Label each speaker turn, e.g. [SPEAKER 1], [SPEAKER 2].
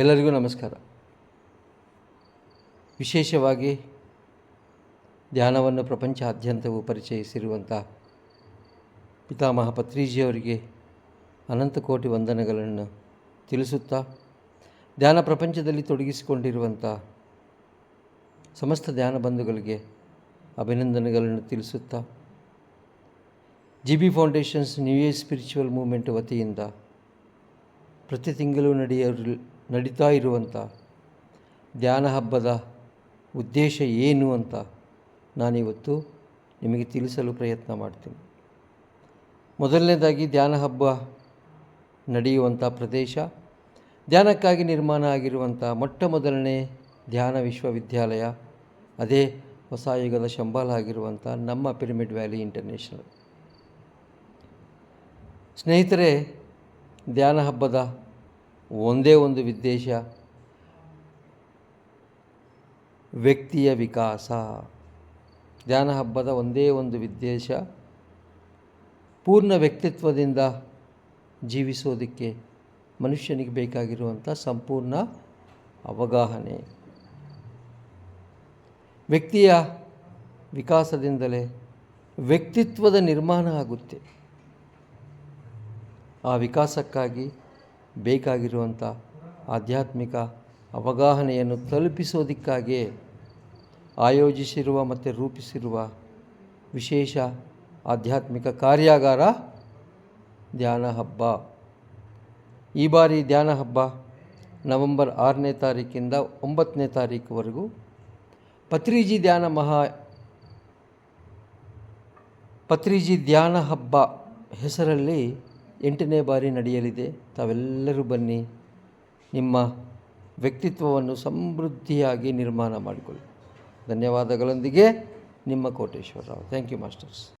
[SPEAKER 1] ಎಲ್ಲರಿಗೂ ನಮಸ್ಕಾರ. ವಿಶೇಷವಾಗಿ ಧ್ಯಾನವನ್ನು ಪ್ರಪಂಚಾದ್ಯಂತವೂ ಪರಿಚಯಿಸಿರುವಂಥ ಪಿತಾಮಹ ಪತ್ರೀಜಿಯವರಿಗೆ ಅನಂತ ಕೋಟಿ ವಂದನೆಗಳನ್ನು ತಿಳಿಸುತ್ತಾ, ಧ್ಯಾನ ಪ್ರಪಂಚದಲ್ಲಿ ತೊಡಗಿಸಿಕೊಂಡಿರುವಂಥ ಸಮಸ್ತ ಧ್ಯಾನ ಬಂಧುಗಳಿಗೆ ಅಭಿನಂದನೆಗಳನ್ನು ತಿಳಿಸುತ್ತಾ G B foundations new age spiritual movement ವತಿಯಿಂದ ಪ್ರತಿ ತಿಂಗಳು ನಡೆಯ ನಡೀತಾ ಇರುವಂಥ ಧ್ಯಾನ ಹಬ್ಬದ ಉದ್ದೇಶ ಏನು ಅಂತ ನಾನಿವತ್ತು ನಿಮಗೆ ತಿಳಿಸಲು ಪ್ರಯತ್ನ ಮಾಡ್ತೀನಿ. ಮೊದಲನೇದಾಗಿ ಧ್ಯಾನ ಹಬ್ಬ ನಡೆಯುವಂಥ ಪ್ರದೇಶ, ಧ್ಯಾನಕ್ಕಾಗಿ ನಿರ್ಮಾಣ ಆಗಿರುವಂಥ ಮೊಟ್ಟ ಮೊದಲನೇ ಧ್ಯಾನ ವಿಶ್ವವಿದ್ಯಾಲಯ, ಅದೇ ಹೊಸ ಯುಗದ ಶಂಬಾಲ ಆಗಿರುವಂಥ ನಮ್ಮ ಪಿರಮಿಡ್ ವ್ಯಾಲಿ ಇಂಟರ್ನ್ಯಾಷನಲ್. ಸ್ನೇಹಿತರೆ, ಧ್ಯಾನ ಹಬ್ಬದ ಒಂದೇ ಒಂದು ಉದ್ದೇಶ ವ್ಯಕ್ತಿಯ ವಿಕಾಸ. ಧ್ಯಾನ ಹಬ್ಬದ ಒಂದೇ ಒಂದು ಉದ್ದೇಶ ಪೂರ್ಣ ವ್ಯಕ್ತಿತ್ವದಿಂದ ಜೀವಿಸೋದಕ್ಕೆ ಮನುಷ್ಯನಿಗೆ ಬೇಕಾಗಿರುವಂಥ ಸಂಪೂರ್ಣ ಅವಗಾಹನೆ. ವ್ಯಕ್ತಿಯ ವಿಕಾಸದಿಂದಲೇ ವ್ಯಕ್ತಿತ್ವದ ನಿರ್ಮಾಣ ಆಗುತ್ತೆ. ಆ ವಿಕಾಸಕ್ಕಾಗಿ ಬೇಕಾಗಿರುವಂಥ ಆಧ್ಯಾತ್ಮಿಕ ಅವಗಾಹನೆಯನ್ನು ತಲುಪಿಸೋದಕ್ಕಾಗಿಯೇ ಆಯೋಜಿಸಿರುವ ಮತ್ತು ರೂಪಿಸಿರುವ ವಿಶೇಷ ಆಧ್ಯಾತ್ಮಿಕ ಕಾರ್ಯಾಗಾರ ಧ್ಯಾನ ಹಬ್ಬ. ಈ ಬಾರಿ ಧ್ಯಾನ ಹಬ್ಬ ನವೆಂಬರ್ ಆರನೇ ತಾರೀಕಿಂದ ಒಂಬತ್ತನೇ ತಾರೀಕುವರೆಗೂ ಪತ್ರಿಜಿ ಧ್ಯಾನ ಮಹಾ ಪತ್ರಿಜಿ ಧ್ಯಾನ ಹಬ್ಬ ಹೆಸರಲ್ಲಿ ಎಂಟನೇ ಬಾರಿ ನಡೆಯಲಿದೆ. ತಾವೆಲ್ಲರೂ ಬನ್ನಿ. ನಿಮ್ಮ ವ್ಯಕ್ತಿತ್ವವನ್ನು ಸಮೃದ್ಧಿಯಾಗಿ ನಿರ್ಮಾಣ ಮಾಡಿಕೊಳ್ಳಿ. ಧನ್ಯವಾದಗಳೊಂದಿಗೆ ನಿಮ್ಮ ಕೋಟೇಶ್ವರರಾವ್ ಥ್ಯಾಂಕ್ ಯು ಮಾಸ್ಟರ್ಸ್